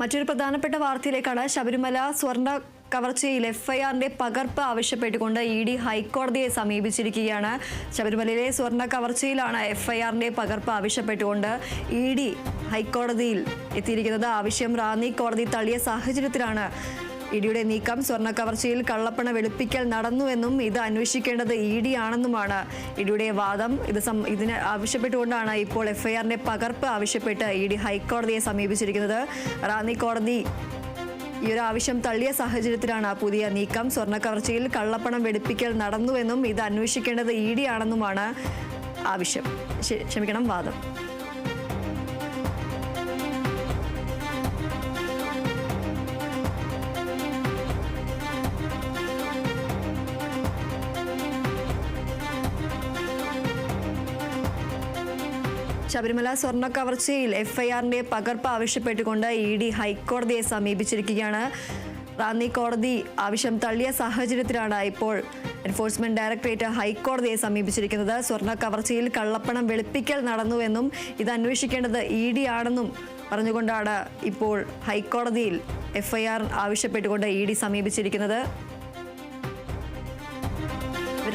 മറ്റൊരു പ്രധാനപ്പെട്ട വാർത്തയിലേക്കാണ് ശബരിമല സ്വർണ കവർച്ചയിൽ എഫ്ഐആറിന്റെ പകർപ്പ് ആവശ്യപ്പെട്ടുകൊണ്ട് ഇ ഡി ഹൈക്കോടതിയെ സമീപിച്ചിരിക്കുകയാണ്. ശബരിമലയിലെ സ്വർണ കവർച്ചയിലാണ് എഫ്ഐആറിന്റെ പകർപ്പ് ആവശ്യപ്പെട്ടുകൊണ്ട് ഇ ഡി ഹൈക്കോടതിയിൽ എത്തിയിരിക്കുന്നത്. ആവശ്യം റാന്നി കോടതി തള്ളിയ സാഹചര്യത്തിലാണ് ഇഡിയുടെ നീക്കം സ്വർണ കവർച്ചയിൽ കള്ളപ്പണ വെളുപ്പിക്കൽ നടന്നുവെന്നും ഇത് അന്വേഷിക്കേണ്ടത് ഇ ഡി ആണെന്നുമാണ് ഇഡിയുടെ വാദം ഇത് ഇതിന് ആവശ്യപ്പെട്ടുകൊണ്ടാണ് ഇപ്പോൾ എഫ്ഐആറിന്റെ പകർപ്പ് ആവശ്യപ്പെട്ട് ഇ ഡി ഹൈക്കോടതിയെ സമീപിച്ചിരിക്കുന്നത്. റാന്നി കോടതി ഈ ഒരു ആവശ്യം തള്ളിയ സാഹചര്യത്തിലാണ് പുതിയ നീക്കം. സ്വർണ കവർച്ചയിൽ കള്ളപ്പണം വെളുപ്പിക്കൽ നടന്നുവെന്നും ഇത് അന്വേഷിക്കേണ്ടത് ഇ ഡി ആണെന്നുമാണ് ആവശ്യം. ക്ഷ- ക്ഷമിക്കണം വാദം. ശബരിമല സ്വർണ കവർച്ചയിൽ എഫ്ഐആറിന്റെ പകർപ്പ് ആവശ്യപ്പെട്ടുകൊണ്ട് ഇ ഡി ഹൈക്കോടതിയെ സമീപിച്ചിരിക്കുകയാണ്. റാന്നി കോടതി ആവശ്യം തള്ളിയ സാഹചര്യത്തിലാണ് ഇപ്പോൾ എൻഫോഴ്സ്മെന്റ് ഡയറക്ടറേറ്റ് ഹൈക്കോടതിയെ സമീപിച്ചിരിക്കുന്നത്. സ്വർണ കവർച്ചയിൽ കള്ളപ്പണം വെളുപ്പിക്കൽ നടന്നുവെന്നും ഇത് അന്വേഷിക്കേണ്ടത് ഇ ഡി ആണെന്നും പറഞ്ഞുകൊണ്ടാണ് ഇപ്പോൾ ഹൈക്കോടതിയിൽ എഫ്ഐആർ ആവശ്യപ്പെട്ടുകൊണ്ട് ഇ ഡി സമീപിച്ചിരിക്കുന്നത്.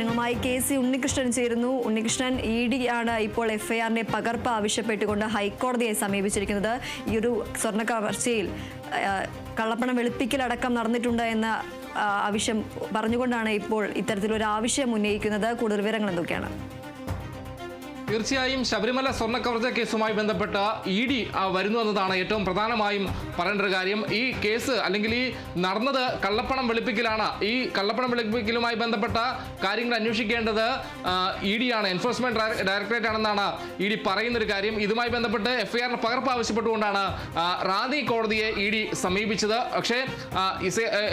വിവരങ്ങളുമായി കെ സി ഉണ്ണികൃഷ്ണൻ ചേരുന്നു. ഉണ്ണികൃഷ്ണൻ ഇ ഡി ആണ് ഇപ്പോൾ എഫ്ഐആറിന്റെ പകർപ്പ് ആവശ്യപ്പെട്ടുകൊണ്ട് ഹൈക്കോടതിയെ സമീപിച്ചിരിക്കുന്നത്. ഈ ഒരു സ്വർണ കവർച്ചയിൽ കള്ളപ്പണം വെളുപ്പിക്കലടക്കം നടന്നിട്ടുണ്ട് എന്ന ആവശ്യം പറഞ്ഞുകൊണ്ടാണ് ഇപ്പോൾ ഇത്തരത്തിലൊരു ആവശ്യം ഉന്നയിക്കുന്നത്. കൂടുതൽ വിവരങ്ങൾ എന്തൊക്കെയാണ്? തീർച്ചയായും ശബരിമല സ്വർണ കവർച്ച കേസുമായി ബന്ധപ്പെട്ട് ഇ ഡി വരുന്നു എന്നതാണ് ഏറ്റവും പ്രധാനമായും പറയേണ്ട ഒരു കാര്യം. ഈ കേസ് അല്ലെങ്കിൽ ഈ നടന്നത് കള്ളപ്പണം വെളുപ്പിക്കലാണ്. ഈ കള്ളപ്പണം വെളുപ്പിക്കലുമായി ബന്ധപ്പെട്ട കാര്യങ്ങൾ അന്വേഷിക്കേണ്ടത് ഇ ഡി ആണ്. എൻഫോഴ്സ്മെന്റ് ഡയറക്ടറേറ്റ് ആണെന്നാണ് ഇ ഡി പറയുന്ന ഒരു കാര്യം. ഇതുമായി ബന്ധപ്പെട്ട് എഫ്ഐആറിന് പകർപ്പ് ആവശ്യപ്പെട്ടുകൊണ്ടാണ് റാന്നി കോടതിയെ ഇ ഡി സമീപിച്ചത്. പക്ഷേ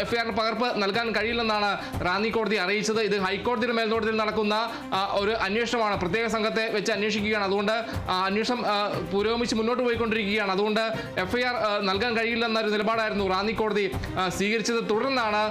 എഫ്ഐആറിന് പകർപ്പ് നൽകാൻ കഴിയില്ലെന്നാണ് റാന്നി കോടതി അറിയിച്ചത്. ഇത് ഹൈക്കോടതിയുടെ മേൽനോട്ടത്തിൽ നടക്കുന്ന ഒരു അന്വേഷണമാണ്. പ്രത്യേക സംഘത്തെ വെച്ച് അന്വേഷിക്കുകയാണ്. അതുകൊണ്ട് അന്വേഷണം പുരോഗമിച്ച് മുന്നോട്ട് പോയിക്കൊണ്ടിരിക്കുകയാണ്. അതുകൊണ്ട് എഫ്ഐആർ നൽകാൻ കഴിയില്ലെന്നൊരു നിലപാടായിരുന്നു റാന്നി കോടതി സ്വീകരിച്ചത്. തുടർന്നാണ്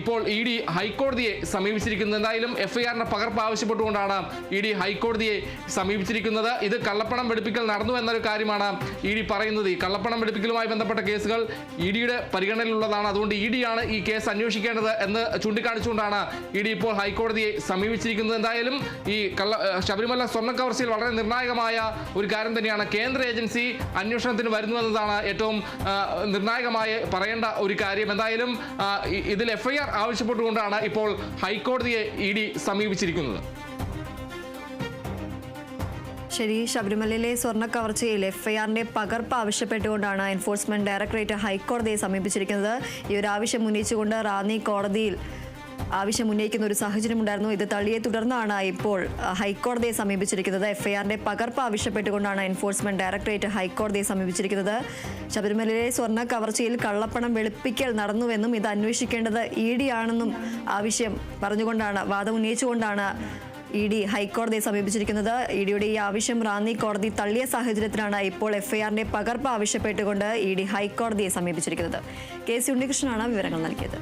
ഇപ്പോൾ ഇ ഡി ഹൈക്കോടതിയെ സമീപിച്ചിരിക്കുന്നത്. എന്തായാലും എഫ്ഐആറിന്റെ പകർപ്പ് ആവശ്യപ്പെട്ടുകൊണ്ടാണ് ഇ ഡി ഹൈക്കോടതിയെ സമീപിച്ചിരിക്കുന്നത്. ഇത് കള്ളപ്പണം വെടിപ്പിക്കൽ നടന്നു എന്നൊരു കാര്യമാണ് ഇ ഡി പറയുന്നത്. ഈ കള്ളപ്പണം വെടിപ്പിക്കലുമായി ബന്ധപ്പെട്ട കേസുകൾ ഇ ഡിയുടെ പരിഗണനയിലുള്ളതാണ്. അതുകൊണ്ട് ഇ ഡി ആണ് ഈ കേസ് അന്വേഷിക്കേണ്ടത് എന്ന് ചൂണ്ടിക്കാണിച്ചുകൊണ്ടാണ് ഇ ഡി ഇപ്പോൾ ഹൈക്കോടതിയെ സമീപിച്ചിരിക്കുന്നത്. എന്തായാലും ഈ കള്ള ശബരിമല സ്വർണ കവർച്ചയിൽ വളരെ നിർണായകമായ ഒരു കാര്യം തന്നെയാണ്. കേന്ദ്ര ഏജൻസി അന്വേഷണത്തിന് വരുന്നു എന്നതാണ് ഏറ്റവും നിർണായകമായി പറയേണ്ട ഒരു കാര്യം. എന്തായാലും ഇതിൽ എഫ്ഐആർ ആവശ്യപ്പെട്ടുകൊണ്ടാണ് ഇപ്പോൾ ഹൈക്കോടതിയെ ഇ ഡി സമീപിച്ചിരിക്കുന്നത്. ശരി ശബരിമലയിലെ സ്വർണ കവർച്ചയിൽ എഫ്ഐആറിന്റെ പകർപ്പ് ആവശ്യപ്പെട്ടുകൊണ്ടാണ് എൻഫോഴ്സ്മെന്റ് ഡയറക്ടറേറ്റ് ഹൈക്കോടതിയെ സമീപിച്ചിരിക്കുന്നത്. ഈ ഒരു ആവശ്യം ഉന്നയിച്ചുകൊണ്ട് റാന്നി കോടതിയിൽ ആവശ്യം ഉന്നയിക്കുന്ന ഒരു സാഹചര്യം ഉണ്ടായിരുന്നു. ഇത് തള്ളിയെ തുടർന്നാണ് ഇപ്പോൾ ഹൈക്കോടതിയെ സമീപിച്ചിരിക്കുന്നത്. എഫ്ഐആറിന്റെ പകർപ്പ് ആവശ്യപ്പെട്ടുകൊണ്ടാണ് എൻഫോഴ്സ്മെന്റ് ഡയറക്ടറേറ്റ് ഹൈക്കോടതിയെ സമീപിച്ചിരിക്കുന്നത്. ശബരിമലയിലെ സ്വർണ കവർച്ചയിൽ കള്ളപ്പണം വെളുപ്പിക്കൽ നടന്നുവെന്നും ഇത് അന്വേഷിക്കേണ്ടത് ഇ ഡി ആണെന്നും ആവശ്യം പറഞ്ഞുകൊണ്ടാണ് വാദം ഉന്നയിച്ചുകൊണ്ടാണ് ഇ ഡി ഹൈക്കോടതിയെ സമീപിച്ചിരിക്കുന്നത്. ഇ ഡിയുടെ ഈ ആവശ്യം റാന്നി കോടതി തള്ളിയ സാഹചര്യത്തിലാണ് ഇപ്പോൾ എഫ്ഐആറിന്റെ പകർപ്പ് ആവശ്യപ്പെട്ടുകൊണ്ട് ഇ ഡി ഹൈക്കോടതിയെ സമീപിച്ചിരിക്കുന്നത്. കെ സി ഉണ്ണികൃഷ്ണനാണ് വിവരങ്ങൾ നൽകിയത്.